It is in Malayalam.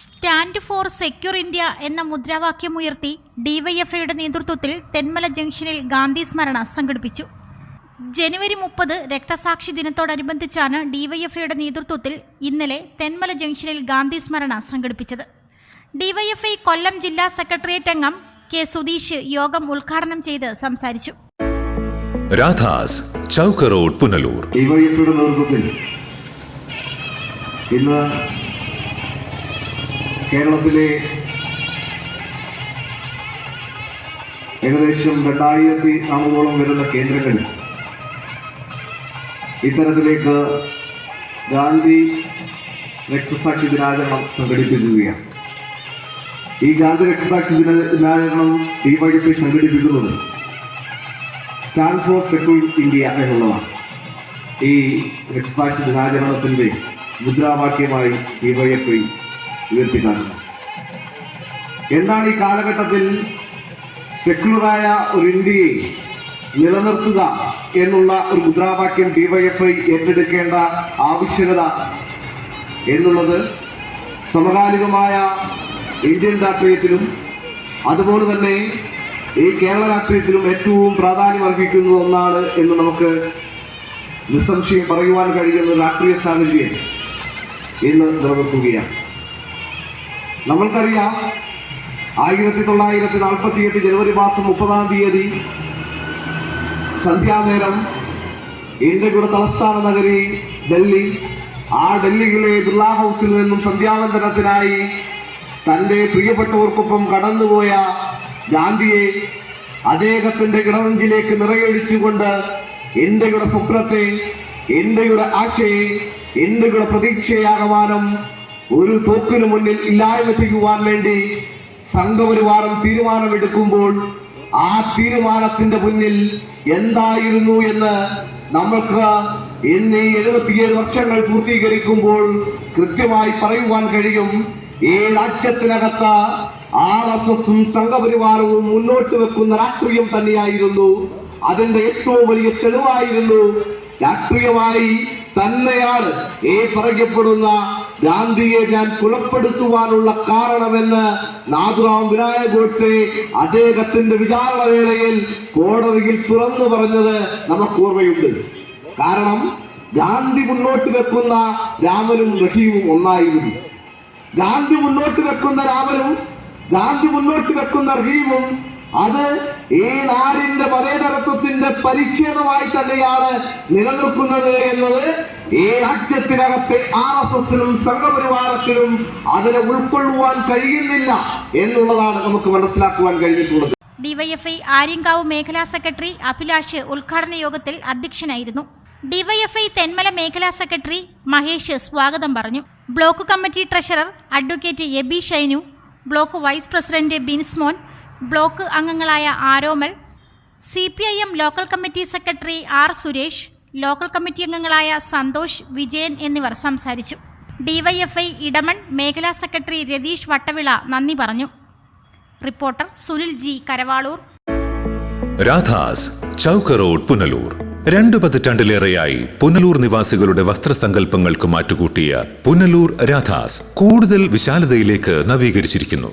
സ്റ്റാൻഡ് ഫോർ സെക്യൂർ ഇന്ത്യ എന്ന മുദ്രാവാക്യം ഉയർത്തി ഡിവൈഎഫ്ഐയുടെ നേതൃത്വത്തിൽ തെന്മല ജംഗ്ഷനിൽ ഗാന്ധി സ്മരണ സംഘടിപ്പിച്ചു. ജനുവരി മുപ്പത് രക്തസാക്ഷി ദിനത്തോടനുബന്ധിച്ചാണ് ഡിവൈഎഫ്ഐയുടെ നേതൃത്വത്തിൽ ഇന്നലെ തെന്മല ജംഗ്ഷനിൽ ഗാന്ധി സ്മരണ സംഘടിപ്പിച്ചത്. ഡിവൈഎഫ്ഐ കൊല്ലം ജില്ലാ സെക്രട്ടേറിയറ്റ് അംഗം കെ സുധീഷ് യോഗം ഉദ്ഘാടനം ചെയ്ത് സംസാരിച്ചു. രാധാസ് ചൗക്ക് റോഡ് പുനലൂർ. ഡിവൈഎഫ്ഐയുടെ നേതൃത്വത്തിൽ ഇന്ന് കേരളത്തിലെ ഏകദേശം രണ്ടായിരത്തി നാനൂറോളം വരുന്ന കേന്ദ്രങ്ങളിൽ ഇത്തരത്തിലേക്ക് ഗാന്ധി രക്തസാക്ഷി ദിനാചരണം സംഘടിപ്പിക്കുകയാണ്. ഈ ഗാന്ധി രക്തസാക്ഷി ദിന ദിനാചരണം ഈ വഴിക്ക് സംഘടിപ്പിക്കുന്നത് സ്റ്റാൻഡ് ഫോർ സെക്യൂർ ഇന്ത്യ എന്നുള്ളതാണ്. ഈ രക്തസാക്ഷി ദിനാചരണത്തിന്റെ മുദ്രാവാക്യമായി ഈ ഡിവൈഎഫ്ഐ ഉയർത്തിക്കാട്ടുന്നത് എന്താണ് ഈ കാലഘട്ടത്തിൽ സെക്യുലറായ ഒരു ഇന്ത്യയെ നിലനിർത്തുക എന്നുള്ള ഒരു മുദ്രാവാക്യം ഡിവൈഎഫ്ഐ ഏറ്റെടുക്കേണ്ട ആവശ്യകത എന്നുള്ളത് സമകാലികമായ ഇന്ത്യൻ രാഷ്ട്രീയത്തിലും അതുപോലെ തന്നെ ഈ കേരള രാഷ്ട്രീയത്തിലും ഏറ്റവും പ്രാധാന്യം അർഹിക്കുന്ന ഒന്നാണ് എന്ന് നമുക്ക് നിസ്സംശയം പറയുവാൻ കഴിയുന്ന രാഷ്ട്രീയ സാഹചര്യം ഇന്ന് നിലനിൽക്കുകയാണ്. നമ്മൾക്കറിയാം ആയിരത്തി തൊള്ളായിരത്തി നാൽപ്പത്തി എട്ട് ജനുവരി മാസം മുപ്പതാം തീയതി സന്ധ്യാനേരം ഇന്ത്യയുടെ തലസ്ഥാന നഗരി ഡൽഹി ആ ഡൽഹിയിലെ ബിർള ഹൗസിൽ നിന്നും സന്ധ്യാവന്തരത്തിനായി തന്റെ പ്രിയപ്പെട്ടവർക്കൊപ്പം കടന്നുപോയ ഗാന്ധിയെ അദ്ദേഹത്തിന്റെ ഇടനെഞ്ചിലേക്ക് നിറയൊഴിച്ചുകൊണ്ട് ഇന്ത്യയുടെ സ്വപ്നത്തെ ഇന്ത്യയുടെ ആശയെ ഇന്ത്യയുടെ പ്രതീക്ഷയാകമാനം ഒരു തോക്കിനു മുന്നിൽ ഇല്ലായ്മ ചെയ്യുവാൻ വേണ്ടി സംഘപരിവാരം തീരുമാനമെടുക്കുമ്പോൾ ആ തീരുമാനത്തിന്റെ മുന്നിൽ എന്തായിരുന്നു എന്ന് നമ്മൾക്ക് ഇന്ന് എഴുപത്തിയേഴ് വർഷങ്ങൾ പൂർത്തീകരിക്കുമ്പോൾ കൃത്യമായി പറയുവാൻ കഴിയും. ഈ രാജ്യത്തിനകത്ത് ആർ എസ് എസും സംഘപരിവാരവും മുന്നോട്ട് വെക്കുന്ന രാഷ്ട്രീയം തന്നെയായിരുന്നു. അതിന്റെ ഏറ്റവും വലിയ തെളിവായിരുന്നു രാഷ്ട്രീയമായി തന്നെയാണ് ഈ പറയപ്പെടുന്ന ഗാന്ധിയെ ഞാൻ കുലപ്പെടുത്തുവാനുള്ള കാരണമെന്ന് നാഥുറാം വിനായ ഗോഡ്സെ അദ്ദേഹത്തിന്റെ വിചാരണ വേളയിൽ കോടതിയിൽ തുറന്നു പറഞ്ഞത് നമുക്ക് ഓർമ്മയുണ്ട്. കാരണം ഗാന്ധി മുന്നോട്ട് വെക്കുന്ന രാമനും റഹീമും ഒന്നായിരുന്നു. ഗാന്ധി മുന്നോട്ട് വെക്കുന്ന രാമനും ഗാന്ധി മുന്നോട്ട് വെക്കുന്ന റഹീമും അത് ഈ നാടിന്റെ മതേതരത്വത്തിന്റെ പരിച്ഛേദമായി തന്നെയാണ് നിലനിൽക്കുന്നത് എന്നത് ഈ രാജ്യത്തിനകത്തെ ആർ എസ് എസിനും സംഘപരിവാരത്തിനും അതിനെ ഉൾക്കൊള്ളുവാൻ കഴിയുന്നില്ല എന്നുള്ളതാണ് നമുക്ക് മനസ്സിലാക്കുവാൻ കഴിഞ്ഞിട്ടുള്ളത്. ഡിവൈഎഫ്ഐ ആര്യങ്കാവ് മേഖലാ സെക്രട്ടറി അഭിലാഷ് ഉദ്ഘാടന യോഗത്തിൽ അധ്യക്ഷനായിരുന്നു. ഡിവൈഎഫ്ഐ തെന്മല മേഖലാ സെക്രട്ടറി മഹേഷ് സ്വാഗതം പറഞ്ഞു. Block committee treasurer advocate Eby Shainu block vice president Binsmon block അംഗങ്ങളായ Aromal C P I M local committee secretary R Suresh local committee അംഗങ്ങളായ സന്തോഷ് വിജയൻ എന്നിവർ സംസാരിച്ചു. ഡിവൈഎഫ്ഐ ഇടമൺ മേഖലാ സെക്രട്ടറി രതീഷ് വട്ടവിള നന്ദി പറഞ്ഞു. Reporter Sunil G Karavaloor. Radhas Chowk road Punalur. രണ്ടു പതിറ്റാണ്ടിലേറെയായി പുനലൂർ നിവാസികളുടെ വസ്ത്രസങ്കല്പങ്ങൾക്ക് മാറ്റുകൂട്ടിയ പുനലൂർ രാധാസ് കൂടുതൽ വിശാലതയിലേക്ക് നവീകരിച്ചിരിക്കുന്നു.